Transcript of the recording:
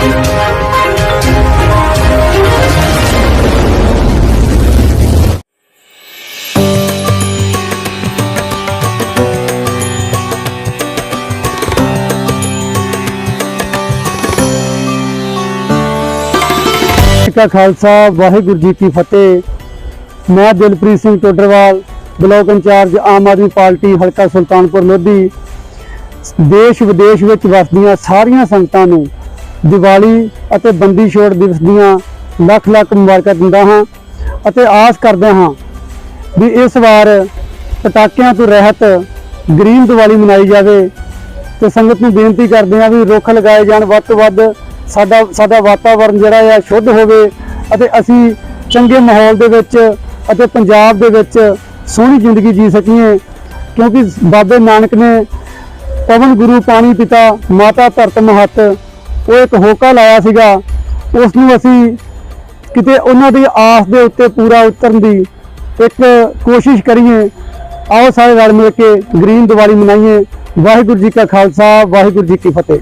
ਜੀ ਕਾ ਖਾਲਸਾ, ਵਾਹਿਗੁਰੂ ਜੀ ਕੀ ਫਤਿਹ। ਮੈਂ Dilpreet Singh Todarwal, block incharge Aam Aadmi Party, ਹਲਕਾ ਸੁਲਤਾਨਪੁਰ ਲੋਧੀ। ਦੇਸ਼ ਵਿਦੇਸ਼ ਵਿੱਚ ਵਸਦੀਆਂ ਸਾਰੀਆਂ ਸੰਗਤਾਂ ਨੂੰ ਦੀਵਾਲੀ ਅਤੇ ਬੰਦੀ ਛੋੜ ਦਿਵਸ ਦੀਆਂ ਲੱਖ ਲੱਖ ਮੁਬਾਰਕਾਂ ਦਿੰਦਾ ਹਾਂ ਅਤੇ ਆਸ ਕਰਦਾ ਹਾਂ ਵੀ ਇਸ ਵਾਰ ਪਟਾਕਿਆਂ ਤੋਂ ਰਹਿਤ ਗ੍ਰੀਨ ਦੀਵਾਲੀ ਮਨਾਈ ਜਾਵੇ ਤੇ ਸੰਗਤ ਨੂੰ ਬੇਨਤੀ ਕਰਦੇ ਹਾਂ ਵੀ ਰੁੱਖ ਲਗਾਏ ਜਾਣ, ਵੱਧ ਤੋਂ ਵੱਧ ਸਾਡਾ ਸਾਡਾ ਵਾਤਾਵਰਨ ਜਿਹੜਾ ਆ ਸ਼ੁੱਧ ਹੋਵੇ ਅਤੇ ਅਸੀਂ ਚੰਗੇ ਮਾਹੌਲ ਦੇ ਵਿੱਚ ਅਤੇ ਪੰਜਾਬ ਦੇ ਵਿੱਚ ਸੋਹਣੀ ਜ਼ਿੰਦਗੀ ਜੀ ਸਕੀਏ ਕਿਉਂਕਿ ਬਾਬੇ ਨਾਨਕ ਨੇ ਪਵਨ ਗੁਰੂ, ਪਾਣੀ ਪਿਤਾ, ਮਾਤਾ, ਧਰਤ, ਮਹੱਤ ਉਹ ਇੱਕ ਹੋਕਾ ਲਾਇਆ ਸੀਗਾ। ਉਸ ਨੂੰ ਅਸੀਂ ਕਿਤੇ ਉਹਨਾਂ ਦੀ ਆਸ ਦੇ ਉੱਤੇ ਪੂਰਾ ਉਤਰਨ ਦੀ ਇੱਕ ਕੋਸ਼ਿਸ਼ ਕਰੀਏ। ਆਓ ਸਾਰੇ ਰਲ ਮਿਲ ਕੇ ਗ੍ਰੀਨ ਦੀਵਾਲੀ ਮਨਾਈਏ। ਵਾਹਿਗੁਰੂ ਜੀ ਕਾ ਖਾਲਸਾ, ਵਾਹਿਗੁਰੂ ਜੀ ਕੀ ਫਤਿਹ।